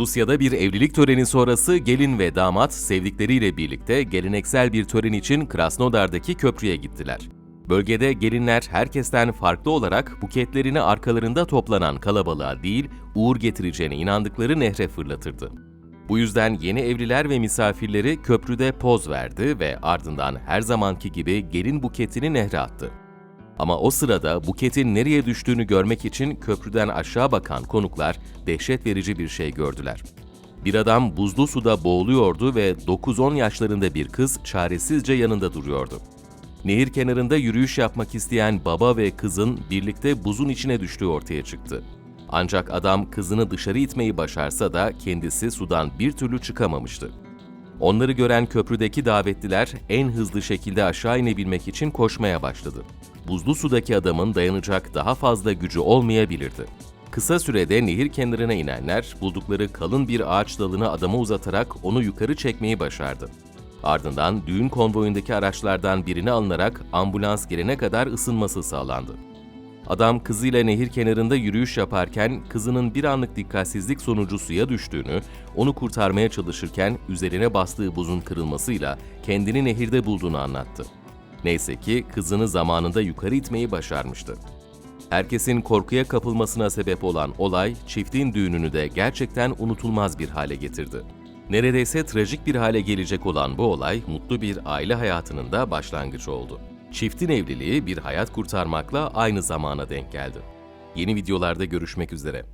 Rusya'da bir evlilik töreni sonrası gelin ve damat sevdikleriyle birlikte geleneksel bir tören için Krasnodar'daki köprüye gittiler. Bölgede gelinler herkesten farklı olarak buketlerini arkalarında toplanan kalabalığa değil, uğur getireceğine inandıkları nehre fırlatırdı. Bu yüzden yeni evliler ve misafirleri köprüde poz verdi ve ardından her zamanki gibi gelin buketini nehre attı. Ama o sırada buketin nereye düştüğünü görmek için köprüden aşağı bakan konuklar dehşet verici bir şey gördüler. Bir adam buzlu suda boğuluyordu ve 9-10 yaşlarında bir kız çaresizce yanında duruyordu. Nehir kenarında yürüyüş yapmak isteyen baba ve kızın birlikte buzun içine düştüğü ortaya çıktı. Ancak adam kızını dışarı itmeyi başarsa da kendisi sudan bir türlü çıkamamıştı. Onları gören köprüdeki davetliler en hızlı şekilde aşağı inebilmek için koşmaya başladı. Buzlu sudaki adamın dayanacak daha fazla gücü olmayabilirdi. Kısa sürede nehir kenarına inenler buldukları kalın bir ağaç dalını adama uzatarak onu yukarı çekmeyi başardı. Ardından düğün konvoyundaki araçlardan birini alınarak ambulans gelene kadar ısınması sağlandı. Adam kızıyla nehir kenarında yürüyüş yaparken kızının bir anlık dikkatsizlik sonucu suya düştüğünü, onu kurtarmaya çalışırken üzerine bastığı buzun kırılmasıyla kendini nehirde bulduğunu anlattı. Neyse ki kızını zamanında yukarı itmeyi başarmıştı. Herkesin korkuya kapılmasına sebep olan olay, çiftin düğününü de gerçekten unutulmaz bir hale getirdi. Neredeyse trajik bir hale gelecek olan bu olay, mutlu bir aile hayatının da başlangıcı oldu. Çiftin evliliği bir hayat kurtarmakla aynı zamana denk geldi. Yeni videolarda görüşmek üzere.